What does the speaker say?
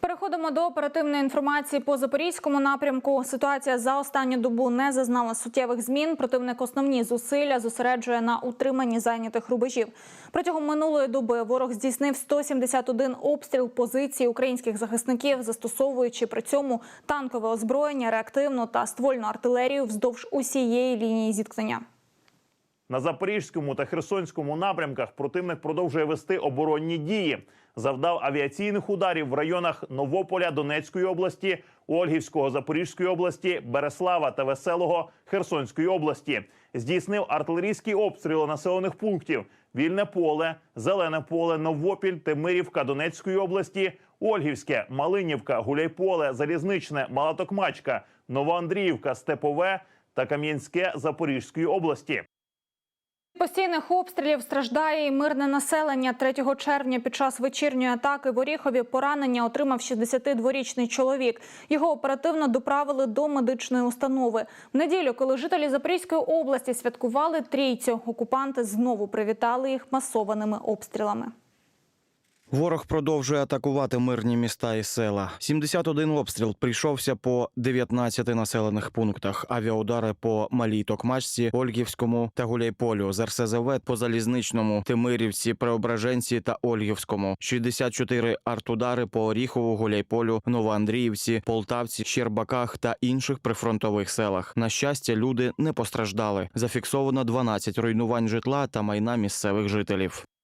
Переходимо до оперативної інформації по запорізькому напрямку. Ситуація за останню добу не зазнала суттєвих змін. Противник основні зусилля зосереджує на утриманні зайнятих рубежів. Протягом минулої доби ворог здійснив 171 обстріл позицій українських захисників, застосовуючи при цьому танкове озброєння, реактивну та ствольну артилерію вздовж усієї лінії зіткнення. На запорізькому та херсонському напрямках противник продовжує вести оборонні дії. Завдав авіаційних ударів в районах Новополя Донецької області, Ольгівського Запорізької області, Береслава та Веселого Херсонської області. Здійснив артилерійські обстріли населених пунктів: Вільне поле, Зелене поле, Новопіль, Темирівка Донецької області, Ольгівське, Малинівка, Гуляйполе, Залізничне, Малатокмачка, Новоандріївка, Степове та Кам'янське Запорізької області. Постійних обстрілів страждає і мирне населення. 3 червня під час вечірньої атаки в Оріхові поранення отримав 62-річний чоловік. Його оперативно доправили до медичної установи. В неділю, коли жителі Запорізької області святкували трійцю, окупанти знову привітали їх масованими обстрілами. Ворог продовжує атакувати мирні міста і села. 71 обстріл прийшовся по 19 населених пунктах. Авіаудари по Малій Токмачці, Ольгівському та Гуляйполю, з РСЗВ по Залізничному, Тимирівці, Преображенці та Ольгівському. 64 артудари по Оріхову, Гуляйполю, Новоандріївці, Полтавці, Щербаках та інших прифронтових селах. На щастя, люди не постраждали. Зафіксовано 12 руйнувань житла та майна місцевих жителів.